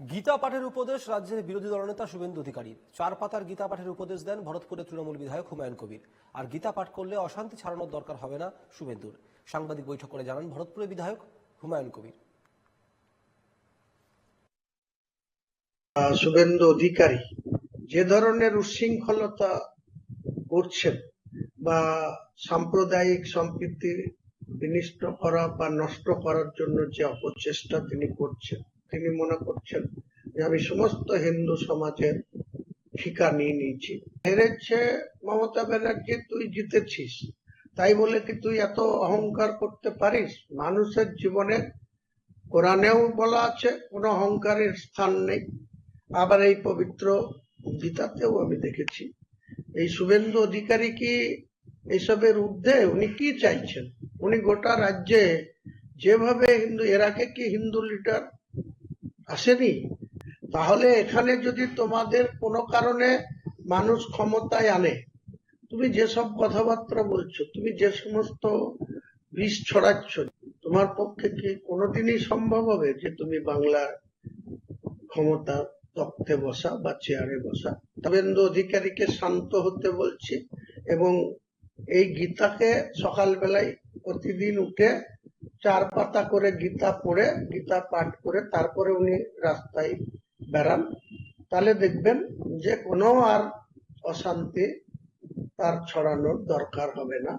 গীতা পাঠের উপদেশ রাজ্যের বিরোধী দলনেতা শুভেন্দু অধিকারীর চার পাতার গীতা পাঠের উপদেশ দেন ভরতপুরের তৃণমূল বিধায়ক হুমায়ুন কবির। আর গীতা পাঠ করলে অশান্তি ছাড়ানোর দরকার হবে না শুভেন্দুর। সাংবাদিক বৈঠক করে জানান ভরতপুরের বিধায়ক হুমায়ুন কবির। শুভেন্দু অধিকারী, যে ধরনের উচ্ছৃঙ্খলতা করছেন বা সাম্প্রদায়িক সম্প্রীতি বিনিষ্ট করা বা নষ্ট করার জন্য যে অপচেষ্টা তিনি করছেন তিনি মনে করছেন যে আমি সমস্ত হিন্দু সমাজের ঠিকা নিয়ে নিয়েছি? হেরেছে মমতা ব্যানার্জি, তুই জিতেছিস। তাই বলে কি তুই এত অহংকার করতে পারিস? মানুষের জীবনে কোরআনেও বলা আছে, কোনো অহংকারের স্থান নেই। আবার এই পবিত্র গীতাতেও আমি দেখেছি। এই শুভেন্দু অধিকারী কি এইসবের ঊর্ধ্বে? উনি কি চাইছেন? উনি গোটা রাজ্যে যেভাবে হিন্দু, এর আগে কি হিন্দু লিডার আসেনি? তাহলে এখানে যদি তোমাদের কোনো কারণে মানুষ ক্ষমতায় আনে, তুমি যেসব কথাবার্তা বলছো, তুমি যে সমস্ত বিষ ছড়াচ্ছ, তোমার পক্ষে কি কোনোদিনই সম্ভব হবে যে তুমি বাংলার ক্ষমতা তক্তে বসা বা চেয়ারে বসা? তবেন্দ্র অধিকারীকে শান্ত হতে বলছি এবং এই গীতাকে সকালবেলায় প্রতিদিন উঠে চার পাতা করে গীতা পড়ে, গীতা পাঠ করে তারপরে উনি রাস্তায় বেড়ান। তাহলে দেখবেন যে কোনো আর অশান্তি তার ছড়ানোর দরকার হবে না।